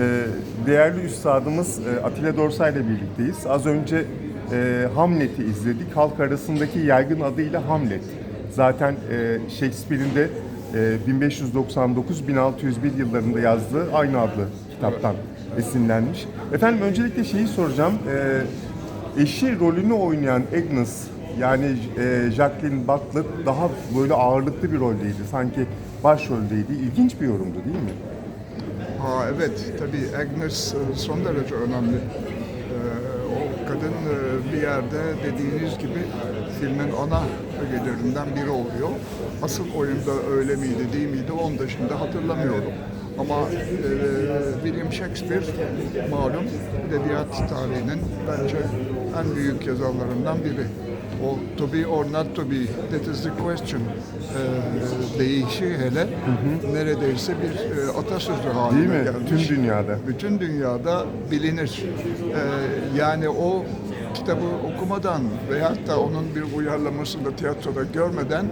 Ee, değerli üstadımız e, Atilla Dorsay ile birlikteyiz. Az önce e, Hamlet'i izledik. Halk arasındaki yaygın adıyla Hamlet. Zaten e, Shakespeare'in de e, 1599-1601 yıllarında yazdığı aynı adlı kitaptan esinlenmiş. Efendim öncelikle şeyi soracağım. Eşi rolünü oynayan Agnes yani Jacqueline Butler daha böyle ağırlıklı bir roldeydi. Sanki başroldeydi. İlginç bir yorumdu değil mi? Ha evet tabii Agnes e, son derece önemli. Ee, o kadın e, bir yerde dediğiniz gibi filmin ana ögelerinden biri oluyor. Asıl oyunda öyle miydi değil miydi onu da şimdi hatırlamıyorum. Ama e, William Shakespeare malum edebiyat tarihinin bence en büyük yazarlarından biri. O to be or not to be, that is the question e, deyişi hele neredeyse bir e, atasözü haline Değil mi? gelmiş. Tüm dünyada. Bütün dünyada bilinir. E, yani o kitabı okumadan veyahut da onun bir uyarlamasını tiyatroda görmeden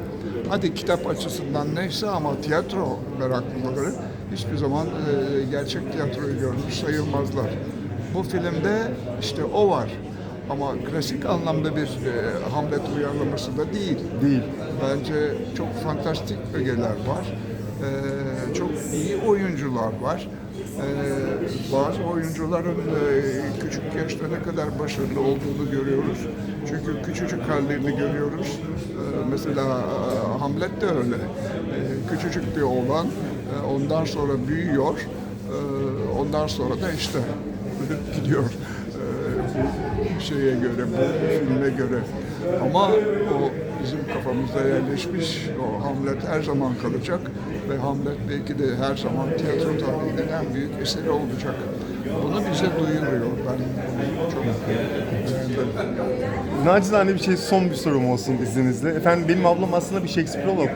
hadi kitap açısından neyse ama tiyatro meraklıları hiçbir zaman e, gerçek tiyatroyu görmüş sayılmazlar. Bu filmde işte o var. Ama klasik anlamda bir e, Hamlet uyarlaması da değil. Değil. Bence çok fantastik ögeler var. E, çok iyi oyuncular var. E, bazı oyuncuların e, küçük yaşta ne kadar başarılı olduğunu görüyoruz. Çünkü küçücük hallerini görüyoruz. E, mesela e, Hamlet de öyle. E, küçücük bir oğlan e, ondan sonra büyüyor. E, ondan sonra da işte ölüp gidiyor. Şeye göre, bu filme göre. Ama o bizim kafamızda yerleşmiş, o Hamlet her zaman kalacak ve Hamlet belki de her zaman tiyatro tarihinin en büyük eseri olacak. Bunu bize duyuruyor. Ben çok. Nacizane bir şey son bir sorum olsun izninizle. Efendim benim ablam aslında bir Shakespeareolog.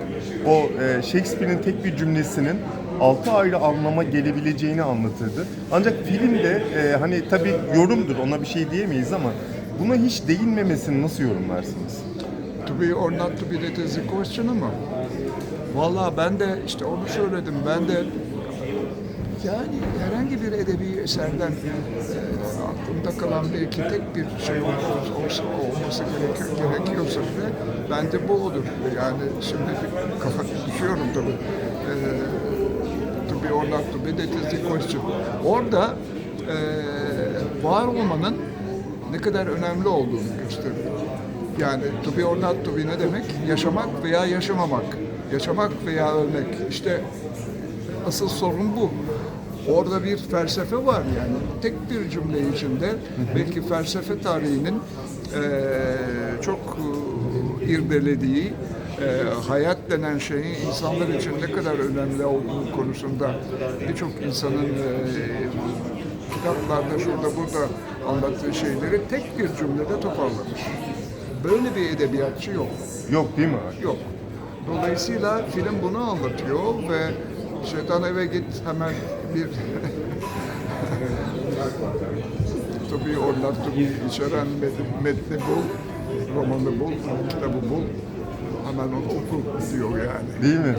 O e, Shakespeare'in tek bir cümlesinin altı ayrı anlama gelebileceğini anlatırdı. Ancak filmde e, hani tabii yorumdur ona bir şey diyemeyiz ama buna hiç değinmemesini nasıl yorumlarsınız? To be or not to be that is the question ama Vallahi ben de işte onu söyledim. Ben de yani herhangi bir edebi eserden e, aklımda kalan belki tek bir şey olsa, olması gerekiyor, gerekiyorsa bile bende bu olur. Yani şimdi kafa düşüyorum tabii. E, to be or not to be that is the question. Orada e, var olmanın ne kadar önemli olduğunu gösteriyor. Yani to be or not to be ne demek? Yaşamak veya yaşamamak. Yaşamak veya ölmek. İşte asıl sorun bu. Orada bir felsefe var yani. Tek bir cümle içinde belki felsefe tarihinin eee, çok eee, irdelediği eee, hayat denen şeyin insanlar için ne kadar önemli olduğu konusunda birçok insanın eee, kitaplarda şurada burada anlattığı şeyleri tek bir cümlede toparlamış. Böyle bir edebiyatçı yok. Yok değil mi? Yok. Dolayısıyla film bunu anlatıyor ve şeytan eve git hemen bir tabii onlar tabii içeren met- metni bul, romanı bul, kitabı bul, hemen onu oku diyor yani. Değil mi?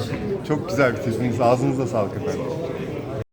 Çok güzel bitirdiniz. Ağzınıza sağlık efendim.